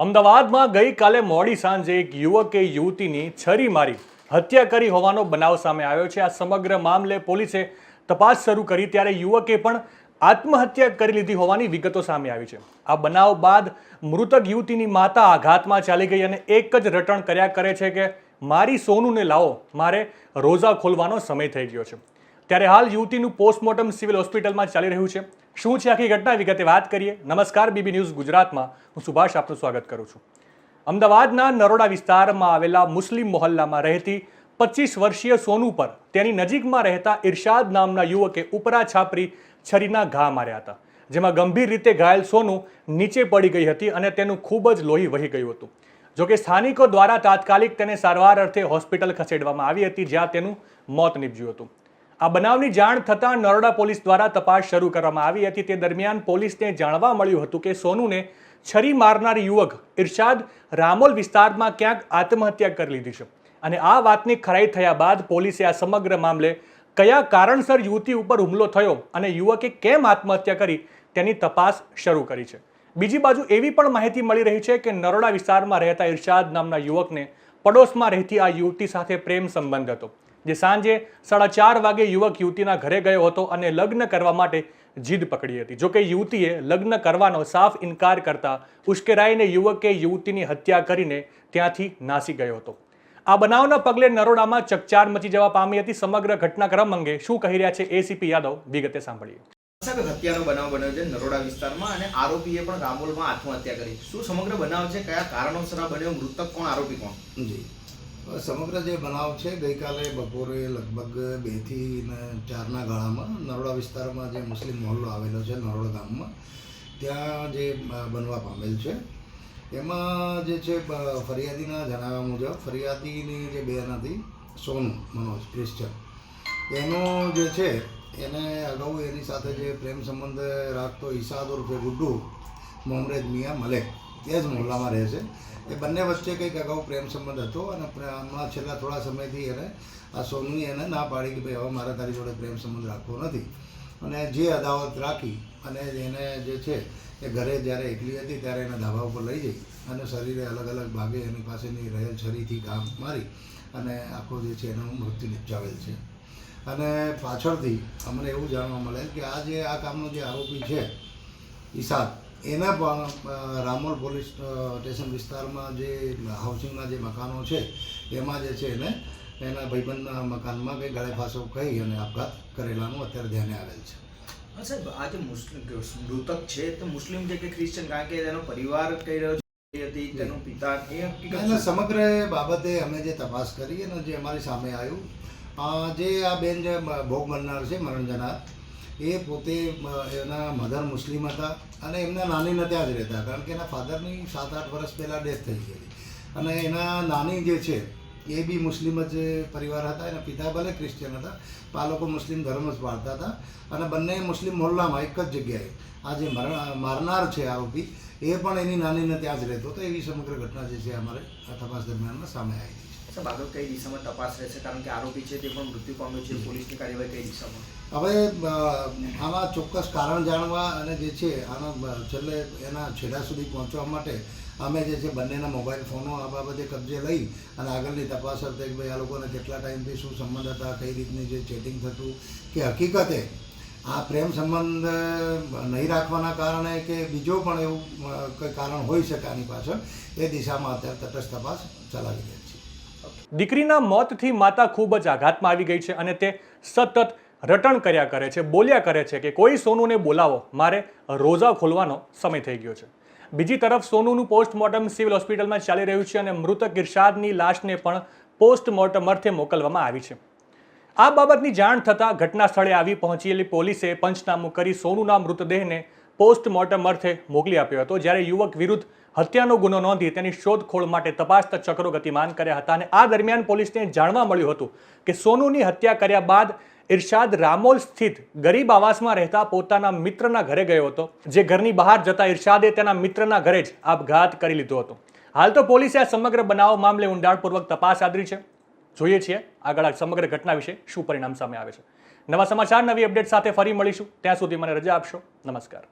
અમદાવાદમાં ગઈકાલે મોડી સાંજે એક યુવકે યુવતીની છરી મારી હત્યા કરી હોવાનો બનાવ સામે આવ્યો છે. આ સમગ્ર મામલે પોલીસે તપાસ શરૂ કરી ત્યારે યુવકે પણ આત્મહત્યા કરી લીધી હોવાની વિગતો સામે આવી છે. આ બનાવ બાદ મૃતક યુવતીની માતા આઘાતમાં ચાલી ગઈ અને એક જ રટણ કર્યા કરે છે કે, મારી સોનુને લાવો, મારે રોઝા ખોલવાનો સમય થઈ ગયો છે. ત્યારે હાલ યુવતીનું પોસ્ટમોર્ટમ સિવિલ હોસ્પિટલમાં ચાલી રહ્યું છે. શું છે આખી ઘટના વિગતે વાત કરીએ. નમસ્કાર, બીબી ન્યૂઝ ગુજરાતમાં. હું સુભાષ આપનું સ્વાગત કરું છું. અમદાવાદના નરોડા વિસ્તારમાં આવેલા મુસ્લિમ મોહલ્લામાં રહેતી પચીસ વર્ષીય સોનુ પર તેની નજીકમાં રહેતા ઇરશાદ નામના યુવકે ઉપરા છાપરી છરીના ઘા માર્યા હતા, જેમાં ગંભીર રીતે ઘાયલ સોનું નીચે પડી ગઈ હતી અને તેનું ખૂબ જ લોહી વહી ગયું હતું. જોકે સ્થાનિકો દ્વારા તાત્કાલિક તેને સારવાર અર્થે હોસ્પિટલ ખસેડવામાં આવી હતી, જ્યાં તેનું મોત નીપજ્યું હતું. આ બનાવની જાણ થતાં નરોડા પોલીસ દ્વારા તપાસ શરૂ કરવામાં આવી હતી. તે દરમિયાન પોલીસને જાણવા મળ્યું હતું કે સોનુને છરી મારનાર યુવક ઇરશાદ રામોલ વિસ્તારમાં ક્યાંક આત્મહત્યા કરી લીધી છે અને આ વાતની ખરાઈ થયા બાદ પોલીસે આ સમગ્ર મામલે કયા કારણસર યુવતી ઉપર હુમલો થયો અને યુવકે કેમ આત્મહત્યા કરી તેની તપાસ શરૂ કરી છે. બીજી બાજુ એવી પણ માહિતી મળી રહી છે કે નરોડા વિસ્તારમાં રહેતા ઇરશાદ નામના યુવકને પડોશમાં રહેતી આ યુવતી સાથે પ્રેમ સંબંધ હતો. જે સાંજે સાડા ચાર વાગે યુવક યુવતીના ઘરે ગયો હતો અને લગ્ન કરવા માટે જીદ પકડી હતી. જોકે યુવતીએ લગ્ન કરવાનો સાફ ઇનકાર કરતા ઉશ્કેરાઈને યુવકે યુવતીની હત્યા કરીને ત્યાંથી નાસી ગયો હતો. આ બનાવના પગલે નરોડામાં ચકચાર મચી જવા પામી હતી સમગ્ર ઘટનાક્રમ અંગે શું કહી રહ્યા છે એસીપી યાદવ? વિગતે સાંભળીએ. હત્યાનો બનાવ બન્યો છે નરોડા વિસ્તારમાં અને આરોપીએ પણ રામોલમાં આત્મહત્યા કરી. શું સમગ્ર બનાવ છે? કયા કારણોસર બન્યો? મૃતક કોણ? આરોપી કોણ? જી. સમગ્ર જે બનાવ છે, ગઈકાલે બપોરે લગભગ બેથી ને ચારના ગાળામાં નરોડા વિસ્તારમાં જે મુસ્લિમ મહોલ્લો આવેલો છે, નરોડા ગામમાં, ત્યાં જે બનવા પામેલ છે. એમાં જે છે ફરિયાદીના જણાવ્યા મુજબ, ફરિયાદીની જે બેન હતી, સોનુ મનોજ, ક્રિશ્ચન, એનો જે છે, એને અગાઉ એની સાથે જે પ્રેમ સંબંધ રાખતો ઈસાદ ઉર્ફે ગુડ્ડુ મોહમ્મદ મિયા મલેક એ જ મોહલ્લામાં રહે છે. એ બંને વચ્ચે કંઈક અગાઉ પ્રેમ સંબંધ હતો અને હમણાં છેલ્લા થોડા સમયથી એને આ સોનુએ એને ના પાડી કે ભાઈ હવે મારા તારી જોડે પ્રેમ સંબંધ રાખવો નથી. અને જે અદાવત રાખી અને એને જે છે એ ઘરે જ્યારે એકલી હતી ત્યારે એને ધાબા ઉપર લઈ જઈ અને શરીરે અલગ અલગ ભાગે એની પાસેની રહેલ છરીથી કામ મારી અને આખો જે છે એનું મૃત્યુ નિપજાવેલ છે. અને પાછળથી અમને એવું જાણવા મળે કે આ જે આ કામનો જે આરોપી છે ઈસાદ એને પણ રામોલ પોલીસ સ્ટેશન વિસ્તારમાં જે હાઉસિંગના જે મકાનો છે એમાં જે છે એને એના ભાઈબંધના મકાનમાં કંઈ ગળે ફાંસો કહી અને આપઘાત કરેલાનું અત્યારે ધ્યાને આવેલ છે. સાહેબ આ જે મુસ્લિમ મૃતક છે તો મુસ્લિમ છે કે ક્રિશ્ચન કારણ કે તેનો પરિવાર કહી રહ્યો છે હતી તેનો પિતા એ સમગ્ર બાબતે અમે જે તપાસ કરી અને જે અમારી સામે આવ્યું જે આ બેન જે ભોગ બનનાર છે મરણ જનાર એ પોતે એના મધર મુસ્લિમ હતા અને એમના નાનીને ત્યાં જ રહેતા કારણ કે એના ફાધરની સાત આઠ વર્ષ પહેલાં ડેથ થઈ ગયેલી અને એના નાની જે છે, એ બી મુસ્લિમ જ પરિવાર હતા, એના પિતા ભલે ક્રિશ્ચિયન હતા, પણ આ લોકો મુસ્લિમ ધર્મ જ પાળતા હતા. અને બંને મુસ્લિમ મોહલ્લામાં એક જ જગ્યાએ આ જે મારનાર છે આરોપી એ પણ એની નાનીને ત્યાં જ રહેતો હતો. એવી સમગ્ર ઘટના જે છે, અમારે આ તપાસ દરમિયાનમાં સામે આવી છે. સાહેબ આગળ કઈ દિશામાં તપાસ રહેશે? કારણ કે આરોપી છે તે પણ મૃત્યુ પામ્યો છે પોલીસની કાર્યવાહી કઈ દિશામાં? હવે આના ચોક્કસ કારણ જાણવા અને જે છે આના છેલ્લે એના છેડા સુધી પહોંચવા માટે અમે જે છે બંનેના મોબાઈલ ફોનો આ બાબતે કબજે લઈ અને આગળની તપાસ હતી કે ભાઈ આ લોકોને કેટલા ટાઈમથી શું સંબંધ હતા કઈ રીતની જે ચેટિંગ થતું કે હકીકતે આ પ્રેમ સંબંધ નહીં રાખવાના કારણે કે બીજો પણ એવું કંઈ કારણ હોઈ શકે આની પાછળ એ દિશામાં અત્યારે તટસ્થ તપાસ ચલાવી રહી છે. દીકરીના મોતથી માતા ખૂબ જ આઘાતમાં આવી ગઈ છે અને તે સતત રટણ કર્યા કરે છે, બોલ્યા કરે છે કે કોઈ સોનુને બોલાવો, મારે રોઝા ખોલવાનો સમય થઈ ગયો છે. બીજી તરફ સોનુનું પોસ્ટમોર્ટમ સિવિલ હોસ્પિટલમાં ચાલી રહ્યું છે અને મૃતક ઇરશાદની લાશને પણ પોસ્ટમોર્ટમ અર્થે મોકલવામાં આવી છે. આ બાબતની જાણ થતાં ઘટના સ્થળે આવી પહોંચેલી પોલીસે પંચનામું કરી સોનુના મૃતદેહને પોસ્ટમોર્ટમ અર્થે મોકલી આપ્યો હતો. જ્યારે યુવક વિરુદ્ધ હત્યાનો ગુનો નોંધી તેની શોધખોળ માટે તપાસ ચક્રો ગતિમાન કર્યા હતા અને આ દરમિયાન પોલીસને જાણવા મળ્યું હતું કે સોનુની હત્યા કર્યા બાદ ઇરશાદ રામોલ સ્થિત ગરીબ આવાસમાં રહેતા પોતાના મિત્રના ઘરે ગયો હતો. જે ઘરની બહાર જતા ઇરશાદે તેના મિત્રના ઘરે જ આપઘાત કરી લીધો હતો. હાલ તો પોલીસે આ સમગ્ર બનાવ મામલે ઊંડાણપૂર્વક તપાસ આદરી છે. જોઈએ છીએ આગળ આ સમગ્ર ઘટના વિશે શું પરિણામ સામે આવે છે. નવા સમાચાર, નવી અપડેટ સાથે ફરી મળીશું. ત્યાં સુધી મને રજા આપશો. નમસ્કાર.